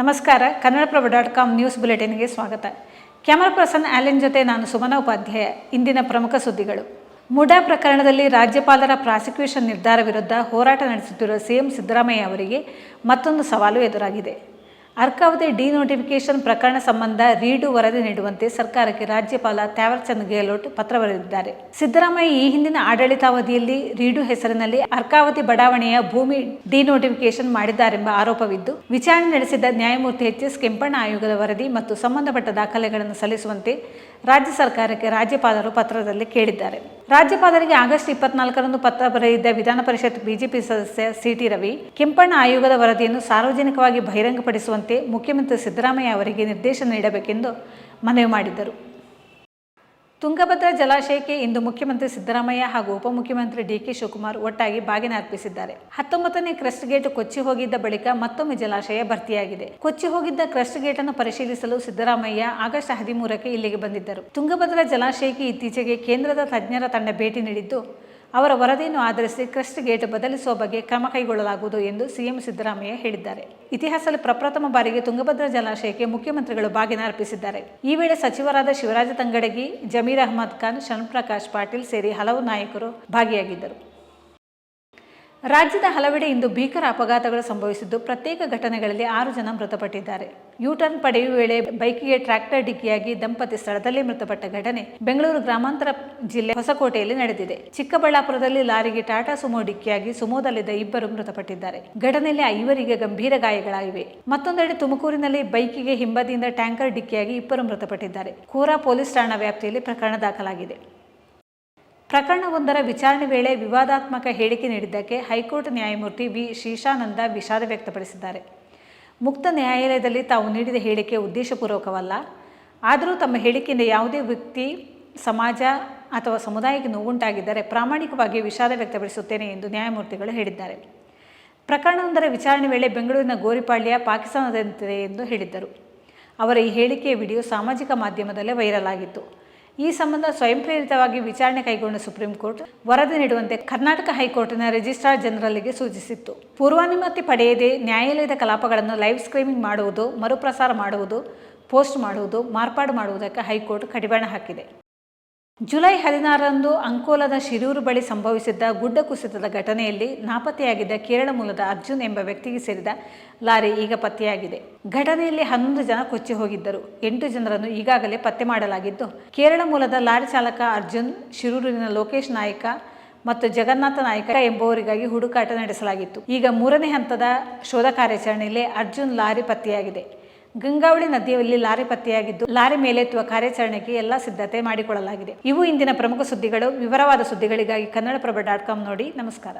ನಮಸ್ಕಾರ, Kannadaprabha dot com news ಬುಲೆಟಿನ್ಗೆ ಸ್ವಾಗತ. ಕ್ಯಾಮರಾ ಪರ್ಸನ್ ಆಲೆನ್ ಜೊತೆ ನಾನು ಸುಮನ ಉಪಾಧ್ಯಾಯ. ಇಂದಿನ ಪ್ರಮುಖ ಸುದ್ದಿಗಳು. ಮುಡಾ ಪ್ರಕರಣದಲ್ಲಿ ರಾಜ್ಯಪಾಲರ ಪ್ರಾಸಿಕ್ಯೂಷನ್ ನಿರ್ಧಾರ ವಿರುದ್ಧ ಹೋರಾಟ ನಡೆಸುತ್ತಿರುವ ಸಿಎಂ ಸಿದ್ದರಾಮಯ್ಯ ಅವರಿಗೆ ಮತ್ತೊಂದು ಸವಾಲು ಎದುರಾಗಿದೆ. ಅರ್ಕಾವತಿ ಡಿನೋಟಿಫಿಕೇಶನ್ ಪ್ರಕರಣ ಸಂಬಂಧ ರೀಡು ವರದಿ ನೀಡುವಂತೆ ಸರ್ಕಾರಕ್ಕೆ ರಾಜ್ಯಪಾಲ ಥ್ಯಾವರ್ಚಂದ್ ಗೆಹ್ಲೋಟ್ ಪತ್ರ ಬರೆದಿದ್ದಾರೆ. ಸಿದ್ದರಾಮಯ್ಯ ಈ ಹಿಂದಿನ ಆಡಳಿತಾವಧಿಯಲ್ಲಿ ರೀಡು ಹೆಸರಿನಲ್ಲಿ ಅರ್ಕಾವತಿ ಬಡಾವಣೆಯ ಭೂಮಿ ಡಿನೋಟಿಫಿಕೇಶನ್ ಮಾಡಿದ್ದಾರೆಂಬ ಆರೋಪವಿದ್ದು, ವಿಚಾರಣೆ ನಡೆಸಿದ ನ್ಯಾಯಮೂರ್ತಿ ಎಚ್ ಎಸ್ ಕೆಂಪಣ್ಣ ಆಯೋಗದ ವರದಿ ಮತ್ತು ಸಂಬಂಧಪಟ್ಟ ದಾಖಲೆಗಳನ್ನು ಸಲ್ಲಿಸುವಂತೆ ರಾಜ್ಯ ಸರ್ಕಾರಕ್ಕೆ ರಾಜ್ಯಪಾಲರು ಪತ್ರದಲ್ಲಿ ಕೇಳಿದ್ದಾರೆ. ರಾಜ್ಯಪಾಲರಿಗೆ ಆಗಸ್ಟ್ ಇಪ್ಪತ್ನಾಲ್ಕರಂದು ಪತ್ರ ಬರೆದಿದ್ದ ವಿಧಾನ ಪರಿಷತ್ ಬಿಜೆಪಿ ಸದಸ್ಯ ಸಿಟಿ ರವಿ, ಕೆಂಪಣ್ಣ ಆಯೋಗದ ವರದಿಯನ್ನು ಸಾರ್ವಜನಿಕವಾಗಿ ಬಹಿರಂಗಪಡಿಸುವಂತೆ ಮುಖ್ಯಮಂತ್ರಿ ಸಿದ್ದರಾಮಯ್ಯ ಅವರಿಗೆ ನಿರ್ದೇಶನ ನೀಡಬೇಕೆಂದು ಮನವಿ ಮಾಡಿದ್ದರು. ತುಂಗಭದ್ರಾ ಜಲಾಶಯಕ್ಕೆ ಇಂದು ಮುಖ್ಯಮಂತ್ರಿ ಸಿದ್ದರಾಮಯ್ಯ ಹಾಗೂ ಉಪಮುಖ್ಯಮಂತ್ರಿ ಡಿಕೆ ಶಿವಕುಮಾರ್ ಒಟ್ಟಾಗಿ ಬಾಗಿನ ಅರ್ಪಿಸಿದ್ದಾರೆ. ಹತ್ತೊಂಬತ್ತನೇ ಕ್ರಸ್ಟ್ ಗೇಟ್ ಕೊಚ್ಚಿ ಹೋಗಿದ್ದ ಬಳಿಕ ಮತ್ತೊಮ್ಮೆ ಜಲಾಶಯ ಭರ್ತಿಯಾಗಿದೆ. ಕೊಚ್ಚಿ ಹೋಗಿದ್ದ ಕ್ರಸ್ಟ್ ಗೇಟ್ ಅನ್ನು ಪರಿಶೀಲಿಸಲು ಸಿದ್ದರಾಮಯ್ಯ ಆಗಸ್ಟ್ ಹದಿಮೂರಕ್ಕೆ ಇಲ್ಲಿಗೆ ಬಂದಿದ್ದರು. ತುಂಗಭದ್ರಾ ಜಲಾಶಯಕ್ಕೆ ಇತ್ತೀಚೆಗೆ ಕೇಂದ್ರದ ತಜ್ಞರ ತಂಡ ಭೇಟಿ ನೀಡಿದ್ದು ಅವರ ವರದಿಯನ್ನು ಆಧರಿಸಿ ಕ್ರಸ್ಟ್ ಗೇಟ್ ಬದಲಿಸುವ ಬಗ್ಗೆ ಕ್ರಮ ಕೈಗೊಳ್ಳಲಾಗುವುದು ಎಂದು ಸಿಎಂ ಸಿದ್ದರಾಮಯ್ಯ ಹೇಳಿದ್ದಾರೆ. ಇತಿಹಾಸದಲ್ಲಿ ಪ್ರಪ್ರಥಮ ಬಾರಿಗೆ ತುಂಗಭದ್ರಾ ಜಲಾಶಯಕ್ಕೆ ಮುಖ್ಯಮಂತ್ರಿಗಳು ಬಾಗಿನ ಅರ್ಪಿಸಿದ್ದಾರೆ. ಈ ವೇಳೆ ಸಚಿವರಾದ ಶಿವರಾಜ ತಂಗಡಗಿ, ಜಮೀರ್ ಅಹಮದ್ ಖಾನ್ ಶಣ್ಪ್ರಕಾಶ್ ಪಾಟೀಲ್ ಸೇರಿ ಹಲವು ನಾಯಕರು ಭಾಗಿಯಾಗಿದ್ದರು. ರಾಜ್ಯದ ಹಲವೆಡೆ ಇಂದು ಭೀಕರ ಅಪಘಾತಗಳು ಸಂಭವಿಸಿದ್ದು, ಪ್ರತ್ಯೇಕ ಘಟನೆಗಳಲ್ಲಿ ಆರು ಜನ ಮೃತಪಟ್ಟಿದ್ದಾರೆ. ಯೂಟರ್ನ್ ಪಡೆಯುವ ವೇಳೆ ಬೈಕಿಗೆ ಟ್ರ್ಯಾಕ್ಟರ್ ಡಿಕ್ಕಿಯಾಗಿ ದಂಪತಿ ಸ್ಥಳದಲ್ಲೇ ಮೃತಪಟ್ಟ ಘಟನೆ ಬೆಂಗಳೂರು ಗ್ರಾಮಾಂತರ ಜಿಲ್ಲೆ ಹೊಸಕೋಟೆಯಲ್ಲಿ ನಡೆದಿದೆ. ಚಿಕ್ಕಬಳ್ಳಾಪುರದಲ್ಲಿ ಲಾರಿಗೆ ಟಾಟಾ ಸುಮೋ ಡಿಕ್ಕಿಯಾಗಿ ಸುಮೋದಲ್ಲಿದ್ದ ಇಬ್ಬರು ಮೃತಪಟ್ಟಿದ್ದಾರೆ. ಘಟನೆಯಲ್ಲಿ ಐವರಿಗೆ ಗಂಭೀರ ಗಾಯಗಳಾಗಿವೆ. ಮತ್ತೊಂದೆಡೆ ತುಮಕೂರಿನಲ್ಲಿ ಬೈಕಿಗೆ ಹಿಂಬದಿಯಿಂದ ಟ್ಯಾಂಕರ್ ಡಿಕ್ಕಿಯಾಗಿ ಇಬ್ಬರು ಮೃತಪಟ್ಟಿದ್ದಾರೆ. ಕೋರಾ ಪೊಲೀಸ್ ಠಾಣಾ ವ್ಯಾಪ್ತಿಯಲ್ಲಿ ಪ್ರಕರಣ ದಾಖಲಾಗಿದೆ. ಪ್ರಕರಣವೊಂದರ ವಿಚಾರಣೆ ವೇಳೆ ವಿವಾದಾತ್ಮಕ ಹೇಳಿಕೆ ನೀಡಿದ್ದಕ್ಕೆ ಹೈಕೋರ್ಟ್ ನ್ಯಾಯಮೂರ್ತಿ ವಿ. ಶೀಶಾನಂದ ವಿಷಾದ ವ್ಯಕ್ತಪಡಿಸಿದ್ದಾರೆ. ಮುಕ್ತ ನ್ಯಾಯಾಲಯದಲ್ಲಿ ತಾವು ನೀಡಿದ ಹೇಳಿಕೆ ಉದ್ದೇಶಪೂರ್ವಕವಲ್ಲ. ಆದರೂ ತಮ್ಮ ಹೇಳಿಕೆಯಿಂದ ಯಾವುದೇ ವ್ಯಕ್ತಿ, ಸಮಾಜ ಅಥವಾ ಸಮುದಾಯಕ್ಕೆ ನೋವುಂಟಾಗಿದ್ದರೆ ಪ್ರಾಮಾಣಿಕವಾಗಿ ವಿಷಾದ ವ್ಯಕ್ತಪಡಿಸುತ್ತೇನೆ ಎಂದು ನ್ಯಾಯಮೂರ್ತಿಗಳು ಹೇಳಿದ್ದಾರೆ. ಪ್ರಕರಣವೊಂದರ ವಿಚಾರಣೆ ವೇಳೆ ಬೆಂಗಳೂರಿನ ಗೋರಿಪಾಳ್ಯ, ಪಾಕಿಸ್ತಾನದಂತಿದೆ ಎಂದು ಹೇಳಿದ್ದರು. ಅವರ ಈ ಹೇಳಿಕೆಯ ವಿಡಿಯೋ ಸಾಮಾಜಿಕ ಮಾಧ್ಯಮದಲ್ಲೇ ವೈರಲ್ ಆಗಿತ್ತು. ಈ ಸಂಬಂಧ ಸ್ವಯಂ ಪ್ರೇರಿತವಾಗಿ ವಿಚಾರಣೆ ಕೈಗೊಂಡ ಸುಪ್ರೀಂ ಕೋರ್ಟ್ ವರದಿ ನೀಡುವಂತೆ ಕರ್ನಾಟಕ ಹೈಕೋರ್ಟ್ನ ರಿಜಿಸ್ಟ್ರಾರ್ ಜನರಲ್ಗೆ ಸೂಚಿಸಿತ್ತು. ಪೂರ್ವಾನುಮತಿ ಪಡೆಯದೆ ನ್ಯಾಯಾಲಯದ ಕಲಾಪಗಳನ್ನು ಲೈವ್ ಸ್ಟ್ರೀಮಿಂಗ್ ಮಾಡುವುದು, ಮರುಪ್ರಸಾರ ಮಾಡುವುದು, ಪೋಸ್ಟ್ ಮಾಡುವುದು, ಮಾರ್ಪಾಡು ಮಾಡುವುದಕ್ಕೆ ಹೈಕೋರ್ಟ್ ಕಡಿವಾಣ ಹಾಕಿದೆ. ಜುಲೈ ಹದಿನಾರರಂದು ಅಂಕೋಲದ ಶಿರೂರು ಬಳಿ ಸಂಭವಿಸಿದ್ದ ಗುಡ್ಡ ಕುಸಿತದ ಘಟನೆಯಲ್ಲಿ ನಾಪತ್ತೆಯಾಗಿದ್ದ ಕೇರಳ ಮೂಲದ ಅರ್ಜುನ್ ಎಂಬ ವ್ಯಕ್ತಿಗೆ ಸೇರಿದ ಲಾರಿ ಈಗ ಪತ್ತೆಯಾಗಿದೆ. ಘಟನೆಯಲ್ಲಿ ಹನ್ನೊಂದು ಜನ ಕೊಚ್ಚಿ ಹೋಗಿದ್ದರು. ಎಂಟು ಜನರನ್ನು ಈಗಾಗಲೇ ಪತ್ತೆ ಮಾಡಲಾಗಿದ್ದು, ಕೇರಳ ಮೂಲದ ಲಾರಿ ಚಾಲಕ ಅರ್ಜುನ್, ಶಿರೂರಿನ ಲೋಕೇಶ್ ನಾಯಕ ಮತ್ತು ಜಗನ್ನಾಥ ನಾಯಕ ಎಂಬುವರಿಗಾಗಿ ಹುಡುಕಾಟ ನಡೆಸಲಾಗಿತ್ತು. ಈಗ ಮೂರನೇ ಹಂತದ ಶೋಧ ಕಾರ್ಯಾಚರಣೆಯಲ್ಲಿ ಅರ್ಜುನ್ ಲಾರಿ ಪತ್ತೆಯಾಗಿದೆ. ಗಂಗಾವಳಿ ನದಿಯಲ್ಲಿ ಲಾರಿ ಪತ್ತೆಯಾಗಿದ್ದು, ಲಾರಿ ಮೇಲೆತ್ತುವ ಕಾರ್ಯಾಚರಣೆಗೆ ಎಲ್ಲ ಸಿದ್ಧತೆ ಮಾಡಿಕೊಳ್ಳಲಾಗಿದೆ. ಇವು ಇಂದಿನ ಪ್ರಮುಖ ಸುದ್ದಿಗಳು. ವಿವರವಾದ ಸುದ್ದಿಗಳಿಗಾಗಿ ಕನ್ನಡಪ್ರಭ ಡಾಟ್ ಕಾಮ್ ನೋಡಿ. ನಮಸ್ಕಾರ.